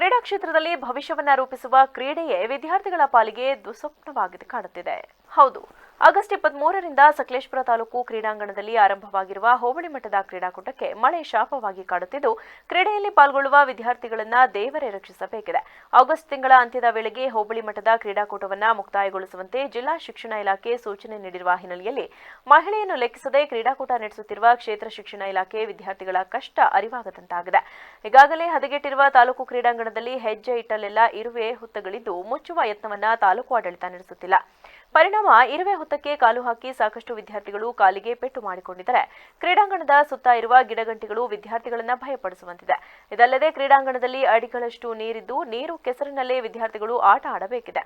ಕ್ರೀಡಾ ಕ್ಷೇತ್ರದಲ್ಲಿ ಭವಿಷ್ಯವನ್ನ ರೂಪಿಸುವ ಕ್ರೀಡೆಯೇ ವಿದ್ಯಾರ್ಥಿಗಳ ಪಾಲಿಗೆ ದುಸ್ವಪ್ನವಾಗಿದೆ ಕಾಣುತ್ತಿದೆ. ಹೌದು. ಆಗಸ್ಟ್ ಇಪ್ಪತ್ಮೂರರಿಂದ ಸಕಲೇಶ್ಪುರ ತಾಲೂಕು ಕ್ರೀಡಾಂಗಣದಲ್ಲಿ ಆರಂಭವಾಗಿರುವ ಹೋಬಳಿ ಮಟ್ಟದ ಕ್ರೀಡಾಕೂಟಕ್ಕೆ ಮಳೆ ಶಾಪವಾಗಿ ಕಾಡುತ್ತಿದ್ದು, ಕ್ರೀಡೆಯಲ್ಲಿ ಪಾಲ್ಗೊಳ್ಳುವ ವಿದ್ಯಾರ್ಥಿಗಳನ್ನ ದೇವರೇ ರಕ್ಷಿಸಬೇಕಿದೆ. ಆಗಸ್ಟ್ ತಿಂಗಳ ಅಂತ್ಯದ ವೇಳೆಗೆ ಹೋಬಳಿ ಮಟ್ಟದ ಕ್ರೀಡಾಕೂಟವನ್ನು ಮುಕ್ತಾಯಗೊಳಿಸುವಂತೆ ಜಿಲ್ಲಾ ಶಿಕ್ಷಣ ಇಲಾಖೆ ಸೂಚನೆ ನೀಡಿರುವ ಹಿನ್ನೆಲೆಯಲ್ಲಿ ಮಹಿಳೆಯನ್ನು ಲೆಕ್ಕಿಸದೆ ಕ್ರೀಡಾಕೂಟ ನಡೆಸುತ್ತಿರುವ ಕ್ಷೇತ್ರ ಶಿಕ್ಷಣ ಇಲಾಖೆ ವಿದ್ಯಾರ್ಥಿಗಳ ಕಷ್ಟ ಅರಿವಾಗದಂತಾಗಿದೆ. ಈಗಾಗಲೇ ಹದಗೆಟ್ಟಿರುವ ತಾಲೂಕು ಕ್ರೀಡಾಂಗಣದಲ್ಲಿ ಹೆಜ್ಜೆ ಇಟ್ಟಲೆಲ್ಲ ಇರುವೆ ಹುತ್ತಗಳಿದ್ದು, ಮುಚ್ಚುವ ಯತ್ನವನ್ನ ತಾಲೂಕು ಆಡಳಿತ ನಡೆಸುತ್ತಿಲ್ಲ. ಪರಿಣಾಮ ಇರುವೆ ಹುತ್ತಕ್ಕೆ ಕಾಲು ಹಾಕಿ ಸಾಕಷ್ಟು ವಿದ್ಯಾರ್ಥಿಗಳು ಕಾಲಿಗೆ ಪೆಟ್ಟು ಮಾಡಿಕೊಂಡಿದ್ದಾರೆ. ಕ್ರೀಡಾಂಗಣದ ಸುತ್ತ ಇರುವ ಗಿಡಗಂಟಿಗಳು ವಿದ್ಯಾರ್ಥಿಗಳನ್ನ ಭಯಪಡಿಸುವಂತಿದೆ. ಇದಲ್ಲದೆ ಕ್ರೀಡಾಂಗಣದಲ್ಲಿ ಅಡಿಗಳಷ್ಟು ನೀರಿದ್ದು ನೀರು ಕೆಸರಿನಲ್ಲೇ ವಿದ್ಯಾರ್ಥಿಗಳು ಆಟ ಆಡಬೇಕಿದೆ.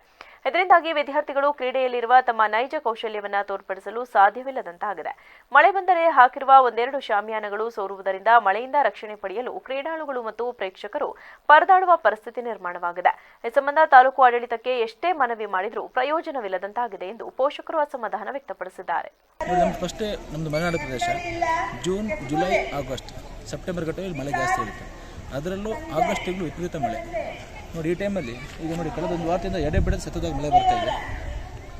ಇದರಿಂದಾಗಿ ವಿದ್ಯಾರ್ಥಿಗಳು ಕ್ರೀಡೆಯಲ್ಲಿರುವ ತಮ್ಮ ನೈಜ ಕೌಶಲ್ಯವನ್ನ ತೋರ್ಪಡಿಸಲು ಸಾಧ್ಯವಿಲ್ಲದಂತಾಗಿದೆ. ಮಳೆ ಬಂದರೆ ಹಾಕಿರುವ ಒಂದೆರಡು ಶಾಮಿಯಾನಗಳು ಸೋರುವುದರಿಂದ ಮಳೆಯಿಂದ ರಕ್ಷಣೆ ಪಡೆಯಲು ಕ್ರೀಡಾಳುಗಳು ಮತ್ತು ಪ್ರೇಕ್ಷಕರು ಪರದಾಡುವ ಪರಿಸ್ಥಿತಿ ನಿರ್ಮಾಣವಾಗಿದೆ. ಈ ಸಂಬಂಧ ತಾಲೂಕು ಆಡಳಿತಕ್ಕೆ ಎಷ್ಟೇ ಮನವಿ ಮಾಡಿದರೂ ಪ್ರಯೋಜನವಿಲ್ಲದಂತಾಗಿದೆ. ಎಂದು ಪೋಷಕರು ಅಸಮಾಧಾನ ವ್ಯಕ್ತಪಡಿಸಿದ್ದಾರೆ. ಫಸ್ಟ್ ನಮ್ಮದು ಮಲೆನಾಡು ಪ್ರದೇಶ. ಜೂನ್ ಜುಲೈ ಆಗಸ್ಟ್ ಸೆಪ್ಟೆಂಬರ್ ಗಟ್ಟಲೆ ಮಳೆ ಜಾಸ್ತಿ ಇರುತ್ತೆ. ಅದರಲ್ಲೂ ಆಗಸ್ಟ್ ತಿಂಗಳು ವಿಪರೀತ ಮಳೆ. ನೋಡಿ, ಈ ಟೈಮಲ್ಲಿ ಈಗ ನೋಡಿ ಕಳೆದ ಒಂದು ವಾರದಿಂದ ಎಡೆ ಬಿಡದ ಸತತವಾಗಿ ಮಳೆ ಬರ್ತಾ ಇದೆ.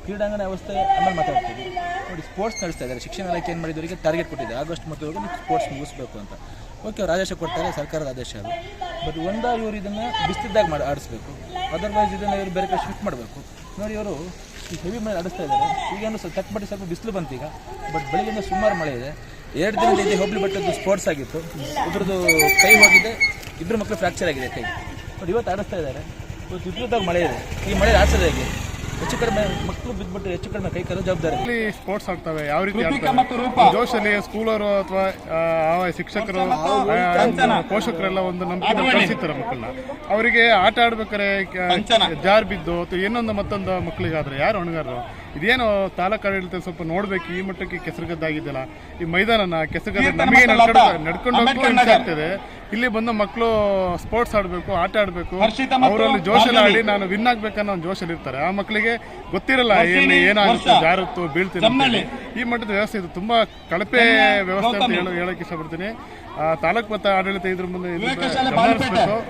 ಕ್ರೀಡಾಂಗಣ ವ್ಯವಸ್ಥೆ ಆಮೇಲೆ ಮಾತಾಡ್ತೀವಿ. ನೋಡಿ ಸ್ಪೋರ್ಟ್ಸ್ ನಡೆಸ್ತಾ ಇದ್ದಾರೆ. ಶಿಕ್ಷಣ ಇಲಾಖೆ ಏನು ಮಾಡಿದವರಿಗೆ ಟಾರ್ಗೆಟ್ ಕೊಟ್ಟಿದೆ. ಆಗಸ್ಟ್ ಮತ್ತು ಸ್ಪೋರ್ಟ್ಸ್ ಮುಗಿಸ್ಬೇಕು ಅಂತ. ಓಕೆ ಅವ್ರು ಆದೇಶ ಕೊಡ್ತಾರೆ, ಸರ್ಕಾರದ ಆದೇಶ ಅದು. ಬಟ್ ಒಂದಾಗಿ ಇವರು ಇದನ್ನು ಬಿಸ್ತಿದ್ದಾಗ ಮಾಡಿ ಆಡಿಸ್ಬೇಕು. ಅದರ್ವೈಸ್ ಇದನ್ನು ಇವರು ಬೇರೆ ಕಡೆ ಶಿಫ್ಟ್ ಮಾಡಬೇಕು. ನೋಡಿ, ಇವರು ಈ ಹೆವಿ ಮಳೆ ನಡೆಸ್ತಾ ಇದ್ದಾರೆ. ಈಗೇನು ಸ್ವಲ್ಪ ಮಾಡಿ ಸ್ವಲ್ಪ ಬಿಸಿಲು ಬಂತು ಈಗ. ಬಟ್ ಬೆಳಗ್ಗೆಯಿಂದ ಸುಮಾರು ಮಳೆ ಇದೆ. ಎರಡು ದಿನದ ಇದೆ ಹೋಗ್ಲಿ ಬಟ್ಟದ್ದು ಸ್ಪೋರ್ಟ್ಸ್ ಆಗಿತ್ತು. ಇಬ್ಬರದ್ದು ಕೈ ಹೋಗಿದೆ. ಇಬ್ಬರು ಮಕ್ಕಳು ಫ್ರ್ಯಾಕ್ಚರ್ ಆಗಿದೆ ಕೈ. ಬಟ್ ಇವತ್ತು ಆಡಿಸ್ತಾ ಇದ್ದಾರೆ. ಇವತ್ತು ವಿಪರೀತವಾಗಿ ಮಳೆ ಇದೆ. ಈ ಮಳೆ ಆಡ್ಸೋದು ಹೇಗೆ? ಹೆಚ್ಚು ಕಡಿಮೆ ಮಕ್ಕಳು ಬಿದ್ದುಬಿಟ್ಟು ಹೆಚ್ಚು ಕಡಿಮೆ ಕೈ ಜವಾಬ್ದಾರಿ. ಇಲ್ಲಿ ಸ್ಪೋರ್ಟ್ಸ್ ಆಗ್ತವೆ ಯಾವ ರೀತಿ ಆಗ್ತವೆ? ಜೋಶಲ್ಲಿ ಸ್ಕೂಲರು ಅಥವಾ ಶಿಕ್ಷಕರು ಪೋಷಕರೆಲ್ಲ ಒಂದು ನಂಬಿಕೆ ಕಳಿಸಿರ್ತಾರೆ ಮಕ್ಕಳನ್ನ. ಅವರಿಗೆ ಆಟ ಆಡ್ಬೇಕಾರೆ ಜಾರ್ ಬಿದ್ದು ಅಥವಾ ಇನ್ನೊಂದು ಮತ್ತೊಂದು ಮಕ್ಕಳಿಗಾದ್ರೆ ಯಾರು ಹೊಣೆಗಾರರು ಇದೇನು ತಾಲೂಕು ಆಡಳಿತ ಸ್ವಲ್ಪ ನೋಡ್ಬೇಕು ಈ ಮಟ್ಟಕ್ಕೆ ಕೆಸರುಗದ್ದಾಗಿದ್ದಲ್ಲ. ಈ ಮೈದಾನನ ಕೆಸರುಗದ್ದ ನಮಗೆ ನಡ್ಕೊಂಡು ಹೋಗಕ್ಕೂ ಆಗ್ತದೆ. ಇಲ್ಲಿ ಬಂದು ಮಕ್ಕಳು ಸ್ಪೋರ್ಟ್ಸ್ ಆಡಬೇಕು ಆಟ ಆಡಬೇಕು. ಅವರಲ್ಲಿ ಜೋಶಲ್ಲಿ ಆಡಿ ನಾನು ವಿನ್ ಆಗ್ಬೇಕನ್ನೋ ಒಂದು ಜೋಶಲ್ಲಿ ಇರ್ತಾರೆ. ಆ ಮಕ್ಕಳಿಗೆ ಗೊತ್ತಿರಲ್ಲ ಎಲ್ಲಿ ಏನಾಗುತ್ತೆ ಜಾರುತ್ತು ಬೀಳ್ತೀನಿ ಈ ಮಟ್ಟದ ವ್ಯವಸ್ಥೆ ಇದು ತುಂಬಾ ಕಳಪೆ ವ್ಯವಸ್ಥೆ ಅಂತ ಹೇಳ ಹೇಳಕ್ ಇಷ್ಟಪಡ್ತೀನಿ. ಆ, ತಾಲೂಕು ಮತ್ತು ಆಡಳಿತ ಇದ್ರ ಮುಂದೆ ಇದನ್ನ ಗಮನ ಹರಿಸ್ಬೇಕು